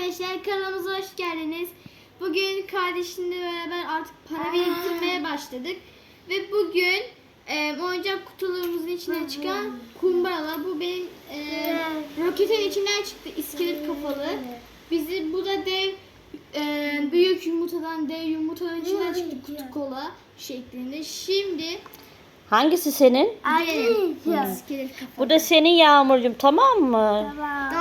arkadaşlar kanalımıza hoş geldiniz. Bugün kardeşimle beraber artık para biriktirmeye başladık. Ve bugün e, oyuncak kutularımızın içinden çıkan kumbaralar. Bu benim e, roketin içinden çıktı iskelet kafalı. Bizi bu da dev e, büyük yumurtadan dev yumurtanın içinden çıktı kutu kola şeklinde. Şimdi Hangisi senin? dev iskelet kafalı. Bu da senin Yağmurcuğum tamam mı? Önceden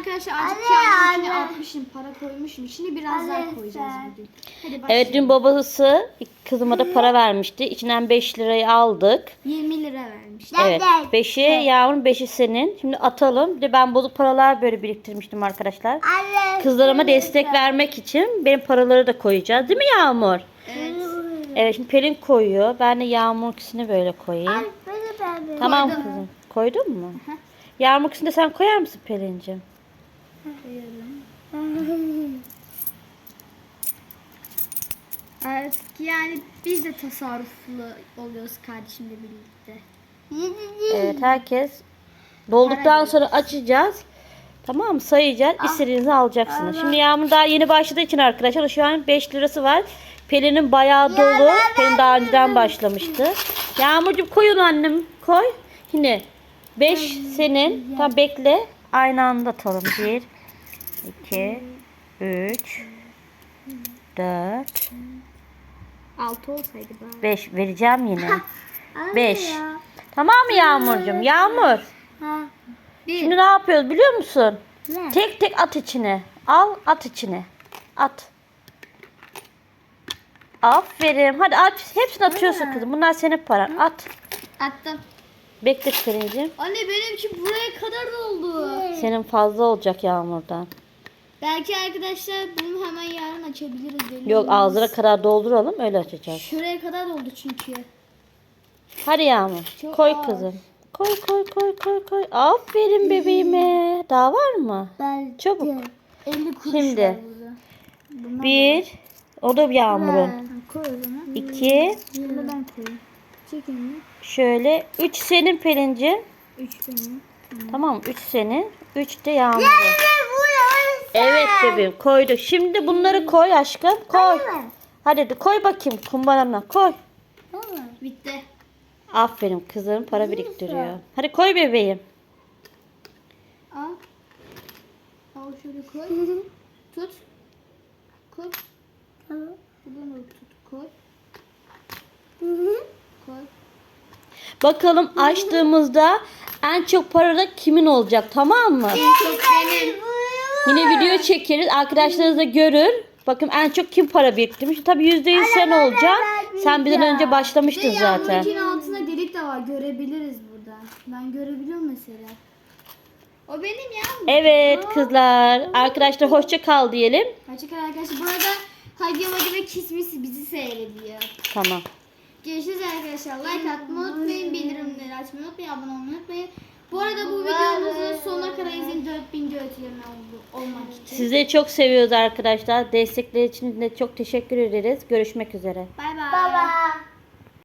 arkadaşlar kendime anne. atmışım, para koymuşum. Şimdi biraz daha koyacağız bugün. Hadi başlayalım. Evet dün babası kızıma da para vermişti. İçinden 5 lirayı aldık. 20 lira vermişti. Evet. 5'i Yağmur'un 5'i senin. Şimdi atalım. Bir de ben bozuk paralar böyle biriktirmiştim arkadaşlar. Kızlarıma destek vermek için benim paraları da koyacağız. Değil mi Yağmur? Evet. Evet şimdi Pelin koyuyor. Ben de Yağmur ikisini böyle koyayım. Tamam kızım. Koydun mu? Yağmur ikisini de sen koyar mısın Pelin'ciğim? Artık yani biz de tasarruflu oluyoruz kardeşimle birlikte. Evet herkes dolduktan sonra açacağız. Tamam mı? Sayacağız. İstediğinizi alacaksınız. Şimdi Yağmur daha yeni başladığı için arkadaşlar şu an 5 lirası var. Pelin'in bayağı dolu. Pelin daha önceden başlamıştı. Yağmurcuğum koy onu annem. Koy. Yine 5 senin. Tamam bekle. Aynı anda atalım. 1 2 3 4 6 olsaydı bari. 5 vereceğim yine. 5. Tamam mı Yağmurcuğum? Yağmur. Şimdi ne yapıyoruz biliyor musun? Ne? Tek tek at içine. Al at içine. At. Aferin. Hadi at. Hepsini atıyorsun kızım. Bunlar senin paran. At. Attım. Bekle Selin'ciğim. Anne benimki buraya kadar doldu. Senin fazla olacak yağmurdan. Belki arkadaşlar bunu hemen yarın açabiliriz. Yok ağzına kadar dolduralım öyle açacağız. Şuraya kadar doldu çünkü. Hadi Yağmur. Çok koy az. kızım. Koy koy koy koy koy. Aferin bebeğime. Daha var mı? Ben Çabuk. 50 kuruş Şimdi. Bir. O da Yağmur'un. Ha, Koy o zaman. İki. Bunu da ben koyayım. Çekin. Şöyle. Üç senin Pelin'ciğim. 3 benim. Tamam. Üç senin. Üç de Yağmur'un. Evet bebeğim koyduk. Şimdi bunları koy aşkım. Koy. Hadi de koy bakayım kumbarana koy. Bitti. Aferin kızım para biriktiriyor. Hadi koy bebeğim. Al. Al şöyle koy. Tut. Koy. Buradan da tut. Koy. Koy. Bakalım açtığımızda en çok para da kimin olacak tamam mı? Çok benim. Yine video çekeriz. Arkadaşlarınız da görür. Bakın en çok kim para biriktirmiş. Tabii yüzde yüz sen olacaksın. Sen bizden önce başlamıştın Ve zaten. altında delik de var. Görebiliriz buradan. Ben görebiliyorum mesela. O benim ya. Evet kızlar. Arkadaşlar hoşça kal diyelim. Açık arkadaşlar. Bu arada Hagi Magi ve Kismisi bizi seyrediyor. Tamam. Görüşürüz arkadaşlar. Like atmayı unutmayın. Bildirimleri açmayı unutmayın. Abone olmayı unutmayın. Bu arada bu videomuzu sonuna kadar izleyin. 4000 götürme olmak için. Sizleri çok seviyoruz arkadaşlar. Destekleri için de çok teşekkür ederiz. Görüşmek üzere. Bay bay. Baba.